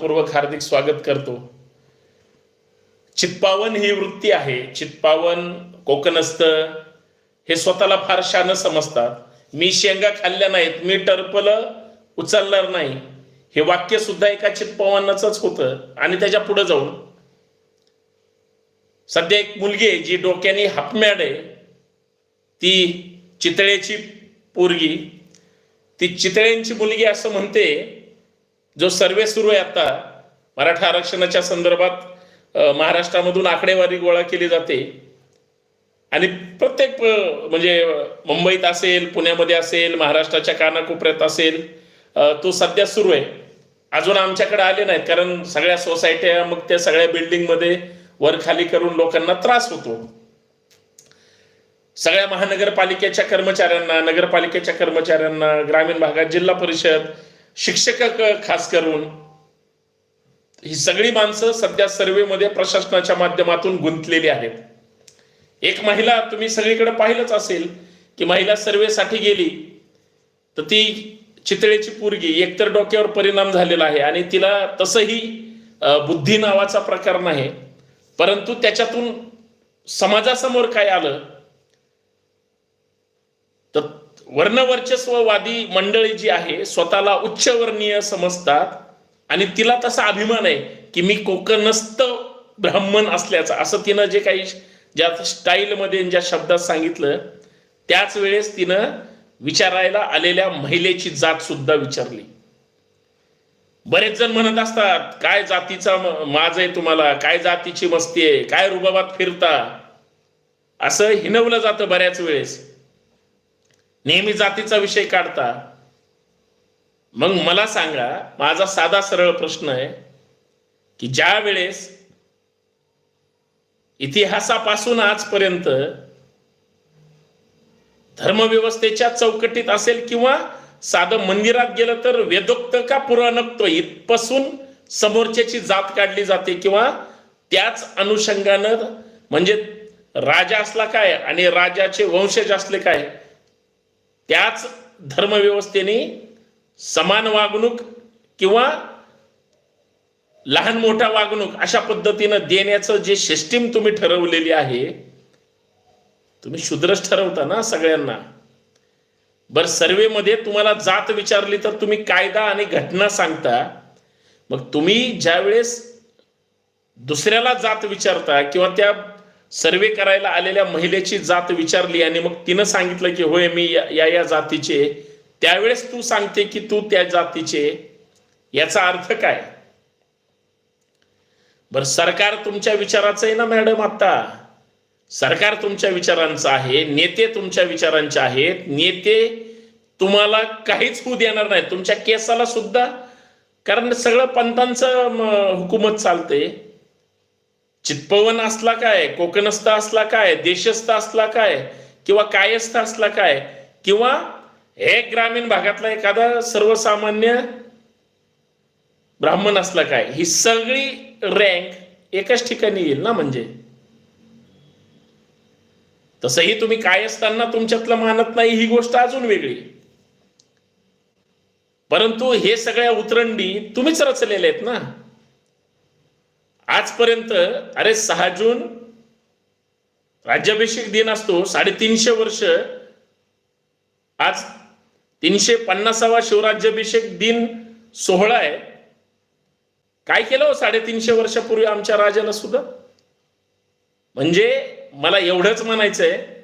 पूर्वक हार्दिक स्वागत करतो. चित्पावन ही वृत्ती आहे. चित्पावन कोकणस्थ हे स्वतःला फार शान समजतात. मी शेंगा खाल्ल्या नाहीत मी टर्पल उचलणार नाही. हे वाक्य सुद्धा एका चित्पावनाचंच होतं. आणि त्याच्या पुढे जाऊन सध्या एक मुलगी आहे जी डोक्याने हापमॅड आहे. ती चितळेची पोरगी. ती चितळ्यांची मुलगी असं म्हणते जो सर्वे सुरू आहे आता मराठा आरक्षणाच्या संदर्भात महाराष्ट्रामधून आकडेवारी गोळा केली जाते. आणि प्रत्येक म्हणजे मुंबईत असेल पुण्यामध्ये असेल महाराष्ट्राच्या कानाकोपऱ्यात असेल तो सध्या सुरू आहे. अजून आमच्याकडे आले नाहीत कारण सगळ्या सोसायट्या मग त्या सगळ्या बिल्डिंगमध्ये वर खाली करून लोकांना त्रास होतो. सगळ्या महानगरपालिकेच्या कर्मचाऱ्यांना नगरपालिकेच्या कर्मचाऱ्यांना ग्रामीण भागात जिल्हा परिषद शिक्षक खास करून ही सगळी माणसं सध्या सर्वेमध्ये प्रशासनाच्या माध्यमातून गुंतलेली आहेत. एक महिला तुम्ही सगळीकडे पाहिलंच असेल की महिला सर्वेसाठी गेली तर ती चितळेची पोरगी एकतर डोक्यावर परिणाम झालेला आहे आणि तिला तसंही बुद्धी नावाचा प्रकार नाही. परंतु त्याच्यातून समाजासमोर काय आलं? तर वर्णवर्चस्ववादी मंडळी जी आहे स्वतःला उच्चवर्णीय समजतात आणि तिला तसा अभिमान आहे की मी कोकणस्थ ब्राह्मण असल्याचा. असं तिनं जे काही ज्या स्टाईलमध्ये ज्या शब्दात सांगितलं त्याच वेळेस तिनं विचारायला आलेल्या महिलेची जात सुद्धा विचारली. बरेच जण म्हणत असतात काय जातीचा माज आहे तुम्हाला? काय जातीची मस्ती आहे? काय रुबाबात फिरता? असं हिनवलं जातं बऱ्याच वेळेस. नेहमी जातीचा विषय काढता. मग मला सांगा माझा साधा सरळ प्रश्न आहे की ज्या वेळेस इतिहासापासून आजपर्यंत धर्मव्यवस्थेच्या चौकटीत असेल किंवा साधं मंदिरात गेलं तर वेदोक्त का पुराणोक्त इथपासून समोरच्याची जात काढली जाते किंवा त्याच अनुषंगानं म्हणजे राजा असला काय आणि राजाचे वंशज असले काय त्याच धर्मव्यवस्थेने समान वागणूक किंवा लहान मोठा वागणूक अशा पद्धतीनं देण्याचं जे सिस्टीम तुम्ही ठरवलेली आहे तुम्ही शूद्रच ठरवता ना सगळ्यांना. बर सर्वेमध्ये तुम्हाला जात विचारली तर तुम्ही कायदा आणि घटना सांगता. मग तुम्ही ज्यावेळेस दुसऱ्याला जात विचारता किंवा त्या सर्वे करायला आलेल्या महिलेची जात विचारली आणि मग तिनं सांगितलं की होय मी या या जातीचे त्यावेळेस तू सांगते की तू त्या जातीचे याचा अर्थ काय? बर सरकार तुमच्या विचाराचं आहे ना मॅडम आता? सरकार तुमच्या विचारांचं आहे नेते तुमच्या विचारांचे आहेत. नेते तुम्हाला काहीच होऊ देणार नाही तुमच्या केसाला सुद्धा कारण सगळं पंतांचं हुकूमत चालते चितपवन असला काय कोकणस्थ असला काय देशस्थ असला काय किंवा कायस्थ असला काय किंवा हे ग्रामीण भागातला एखादा सर्वसामान्य ब्राह्मण असला काय ही सगळी रँक एकाच ठिकाणी येईल ना म्हणजे? तसंही तुम्ही काय असताना तुमच्यातलं मानत नाही ही गोष्ट अजून वेगळी. परंतु हे सगळ्या उतरंडी तुम्हीच रचलेले आहेत ना? आजपर्यंत अरे सहा जून राज्याभिषेक दिन असतो साडेतीनशे वर्ष. आज तीनशे पन्नासावा शिवराज्याभिषेक दिन सोहळा आहे. काय केलं हो साडेतीनशे वर्षापूर्वी आमच्या राजाला सुद्धा? म्हणजे मला एवढंच म्हणायचंय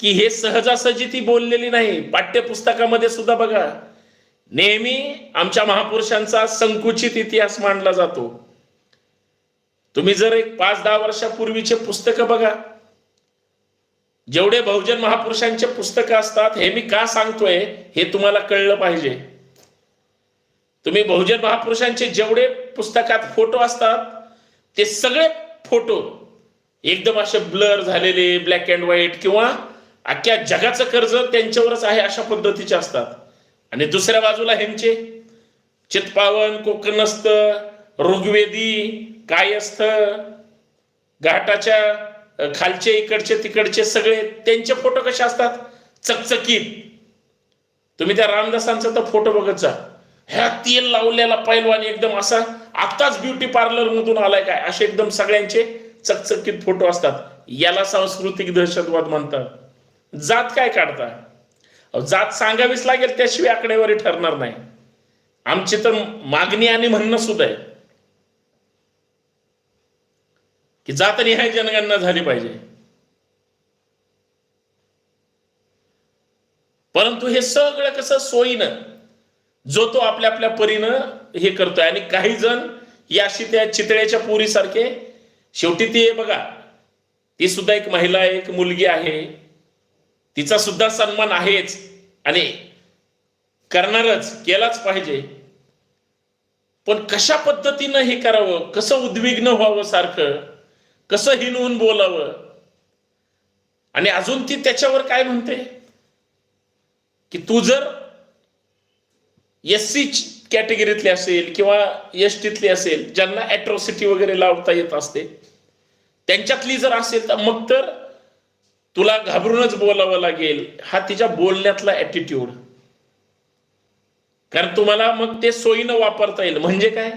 की हे सहजासहजी ती बोललेली नाही. पाठ्यपुस्तकामध्ये सुद्धा बघा नेहमी आमच्या महापुरुषांचा संकुचित इतिहास मांडला जातो. तुम्ही जर एक पाच दहा वर्षापूर्वीचे पुस्तकं बघा. जेवढे बहुजन महापुरुषांचे पुस्तकं असतात हे मी का सांगतोय हे तुम्हाला कळलं पाहिजे. तुम्ही बहुजन महापुरुषांचे जेवढे पुस्तकात फोटो असतात ते सगळे फोटो एकदम असे ब्लर झालेले ब्लॅक अँड व्हाईट किंवा अख्ख्या जगाचं कर्ज त्यांच्यावरच आहे अशा पद्धतीचे असतात. आणि दुसऱ्या बाजूला ह्यांचे चितपावन कोकणस्थ ऋग्वेदी कायस्थ घाटाच्या खालचे इकडचे तिकडचे सगळे त्यांचे फोटो कसे असतात? चकचकीत. तुम्ही त्या रामदासांचा तर फोटो बघत जा. ह्या तेल लावलेला पैलवान एकदम असा आत्ताच ब्युटी पार्लर मधून आलाय काय? असे एकदम सगळ्यांचे चकचकीत फोटो असतात. याला सांस्कृतिक दहशतवाद म्हणतात. जात काय काढता? जात सांगावीच लागेल त्याशिवाय आकडेवारी ठरणार नाही. आमची तर मागणी आणि म्हणणं सुद्धा आहे. की जात निहाय जनगणना झाली पाहिजे. परंतु हे सगळं कसं सोयीनं जो तो आपल्या आपल्या परीनं हे करतोय. आणि काही जण याशी त्या चितळ्याच्या पोरीसारखे शेवटी ती बघा ती सुद्धा एक महिला एक मुलगी आहे. तिचा सुद्धा सन्मान आहेच आणि करणारच केलाच पाहिजे. पण कशा पद्धतीनं हे करावं? कसं उद्विग्न व्हावं सारखं? कसं हिनवून बोलावं? आणि अजून ती त्याच्यावर काय म्हणते? की तू जर एस सी कॅटेगरीतली असेल किंवा एस टीतली असेल ज्यांना ॲट्रॉसिटी वगैरे लावता येत असते त्यांच्यातली जर असेल तर मग तर तुला घाबरूनच बोलावं लागेल. हा तिच्या बोलण्यातला ॲटिट्यूड कारण तुम्हाला मग ते सोयीनं वापरता येईल. म्हणजे काय?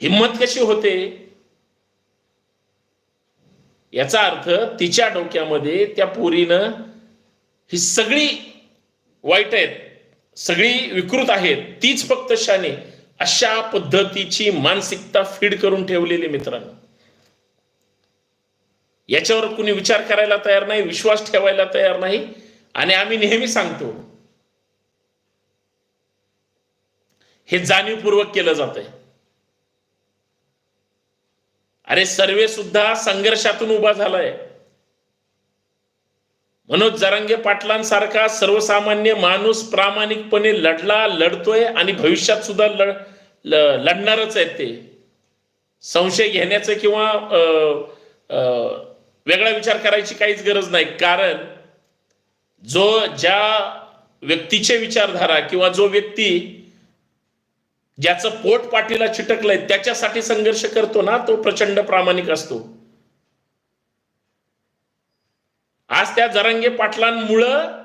हिंमत कशी होते? याचा अर्थ तिच्या डोक्यामध्ये त्या पोरीनं ही सगळी वाईट आहेत सगळी विकृत आहेत तीच फक्त शाने अशा पद्धतीची मानसिकता फीड करून ठेवलेली मित्रांनो. याच्यावर कुणी विचार करायला तयार नाही विश्वास ठेवायला तयार नाही. आणि आम्ही नेहमी सांगतो हे जाणीवपूर्वक केलं जात आहे अरे सर्वे सुद्धा संघर्षातून उभा झालाय. मनोज जरांगे पाटलांसारखा सर्वसामान्य माणूस प्रामाणिकपणे लढला लढतोय आणि भविष्यात सुद्धा लढ लढणारच आहेत ते. संशय घेण्याचं किंवा अं, अं, वेगळा विचार करायची काहीच गरज नाही. कारण जो ज्या व्यक्तीचे विचारधारा किंवा जो व्यक्ती ज्याचं पोट पाठीला चिटकलंय त्याच्यासाठी संघर्ष करतो ना तो प्रचंड प्रामाणिक असतो. आज त्या जरांगे पाटलांमुळं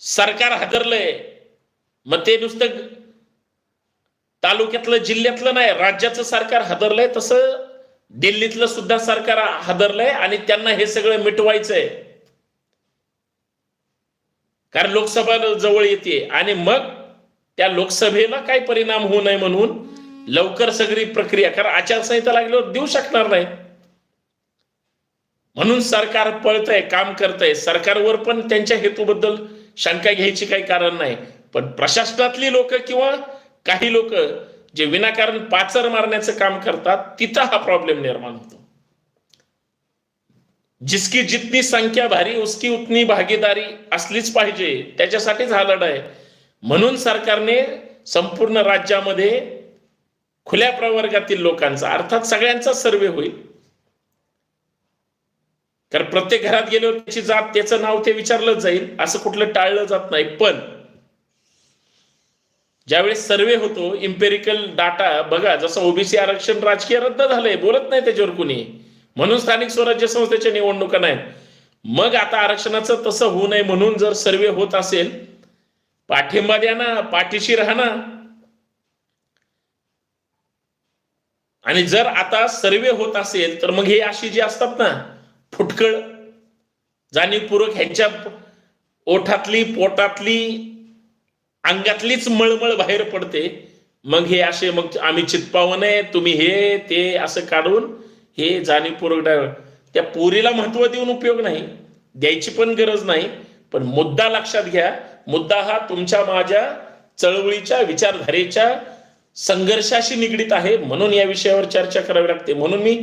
सरकार हादरलंय. मग ते नुसतं तालुक्यातलं जिल्ह्यातलं नाही राज्याचं सरकार हादरलंय तसं दिल्लीतलं सुद्धा सरकार हादरलंय आणि त्यांना हे सगळं मिटवायचंय. कारण लोकसभा जवळ येते आणि मग त्या लोकसभेला काय परिणाम होऊ नये म्हणून लवकर सगळी प्रक्रिया कारण आचारसंहिता लागल्यावर देऊ शकणार नाही. म्हणून सरकार पळतंय काम करतंय. सरकारवर पण त्यांच्या हेतूबद्दल शंका घ्यायची काही कारण नाही. पण प्रशासनातली लोक किंवा काही लोक जे विनाकारण पाचर मारण्याचं काम करतात तिथं हा प्रॉब्लेम निर्माण होतो. जिसकी जितनी संख्या भारी उसकी उतनी भागीदारी असलीच पाहिजे त्याच्यासाठीच हा लढा आहे. म्हणून सरकारने संपूर्ण राज्यामध्ये खुल्या प्रवर्गातील लोकांचा अर्थात सगळ्यांचा सर्वे होईल. कारण प्रत्येक घरात गेल्यावर त्याची जात त्याचं नाव ते विचारलं जाईल असं कुठलं टाळलं जात नाही. पण ज्यावेळेस सर्वे होतो इम्पेरिकल डाटा बघा जसं ओबीसी आरक्षण राजकीय रद्द झालंय बोलत नाही त्याच्यावर कुणी. म्हणून स्थानिक स्वराज्य संस्थेच्या निवडणुका नाहीत. मग आता आरक्षणाचं तसं होऊ नये म्हणून जर सर्वे होत असेल पाठिंबा द्या ना पाठीशी राहा ना. आणि जर आता सर्वे होत असेल तर मग हे अशी जी असतात ना फुटकळ जाणीवपूर्वक ह्यांच्या ओठातली पोटातली अंगातलीच मळमळ बाहेर पडते. मग हे असे मग आम्ही चितपावन आहे तुम्ही हे ते असं काढून हे जाणीवपूर्वक त्या पोरीला महत्त्व देऊन उपयोग नाही. द्यायची पण गरज नाही. पण मुद्दा लक्षात घ्या. मुद्दा हा तुमच्या माझ्या चळवळीच्या विचारधारेच्या संघर्षाशी निगडीत आहे. म्हणून या विषयावर चर्चा करावी लागते. म्हणून मी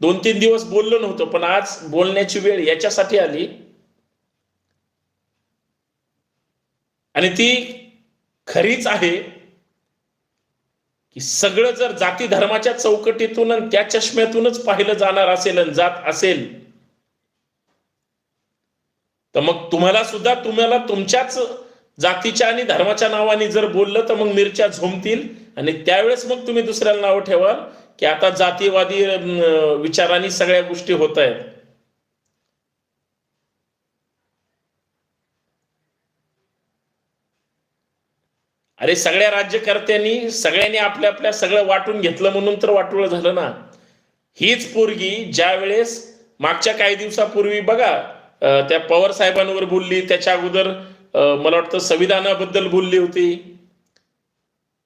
दोन तीन दिवस बोललो नव्हतो पण आज बोलण्याची वेळ याच्यासाठी आली. आणि ती खरीच आहे की सगळं जर जाती धर्माच्या चौकटीतून आणि त्या चष्म्यातूनच पाहिलं जाणार असेल आणि जात असेल तर मग तुम्हाला सुद्धा तुम्हाला तुमच्याच जातीच्या आणि धर्माच्या नावाने जर बोललं तर मग मिरच्या झोमतील. आणि त्यावेळेस मग तुम्ही दुसऱ्याला नाव ठेवाल की आता जातीवादी विचारांनी सगळ्या गोष्टी होत आहेत. अरे सगळ्या राज्यकर्त्यांनी सगळ्यांनी आपल्या आपल्या सगळं वाटून घेतलं म्हणून तर वाटोळं झालं ना. हीच पोरगी ज्या वेळेस मागच्या काही दिवसापूर्वी बघा त्या पवार साहेबांवर बोलली त्याच्या अगोदर मला वाटतं संविधानाबद्दल बोलली होती.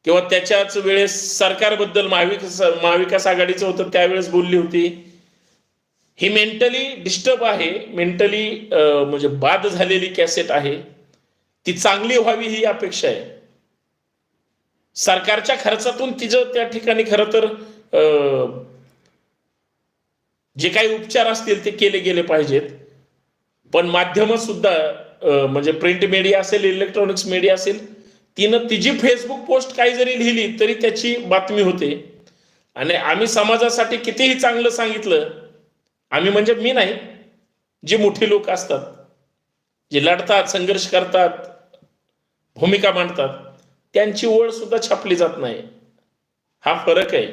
किंवा त्याच्याच वेळेस सरकारबद्दल महाविकास महाविकास आघाडीचं होतं त्यावेळेस बोलली होती. ही मेंटली डिस्टर्ब आहे मेंटली म्हणजे बाद झालेली कॅसेट आहे. ती चांगली व्हावी ही अपेक्षा आहे. सरकारच्या खर्चातून तिचं त्या ठिकाणी खरं तर जे काही उपचार असतील ते केले गेले पाहिजेत. पण माध्यम सुद्धा म्हणजे प्रिंट मीडिया असेल इलेक्ट्रॉनिक्स मीडिया असेल तिनं तिची फेसबुक पोस्ट काही जरी लिहिली तरी त्याची बातमी होते. आणि आम्ही समाजासाठी कितीही चांगलं सांगितलं आम्ही म्हणजे मी नाही जे मोठे लोक असतात जे लढतात संघर्ष करतात भूमिका मांडतात त्यांची ओळ सुद्धा छापली जात नाही. हा फरक आहे.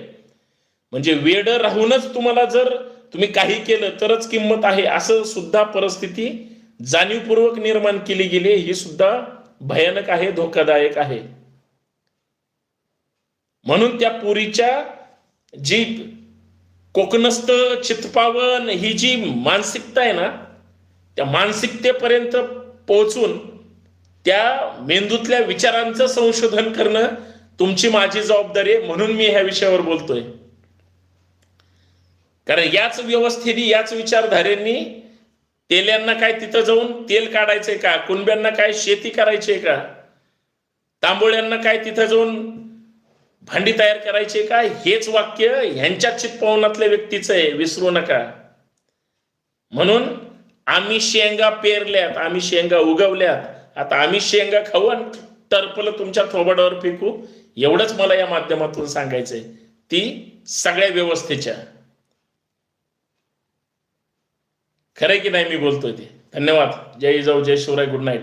म्हणजे वेड राहूनच तुम्हाला जर तुम्ही काही केलं तरच किंमत आहे असं सुद्धा परिस्थिती जाणीवपूर्वक निर्माण केली गेली ही सुद्धा भयानक आहे धोकादायक आहे. म्हणून त्या पुरीच्या जी कोकणस्थ चितपावन ही जी मानसिकता आहे ना त्या मानसिकतेपर्यंत पोहोचून त्या मेंदूतल्या विचारांचं संशोधन करणं तुमची माझी जबाबदारी आहे म्हणून मी ह्या विषयावर बोलतोय. कारण याच व्यवस्थेने याच विचारधारेंनी तेल्यांना काय तिथं जाऊन तेल काढायचंय का? कुणब्यांना काय शेती करायची आहे का? तांबोळ्यांना काय तिथं जाऊन भांडी तयार करायची आहे का? हेच वाक्य ह्यांच्या चितपवनातल्या व्यक्तीचं आहे विसरू नका. म्हणून आम्ही शेंगा पेरल्यात आम्ही शेंगा उगवल्यात आता आम्ही शेंगा खाऊ आणि टर्पलं तुमच्या थोबाडावर फेकू एवढंच मला या माध्यमातून सांगायचंय. ती सगळ्या व्यवस्थेच्या. खरंय की नाही मी बोलतोय ते. धन्यवाद. जय जाऊ जय शिवराय गुड नाईट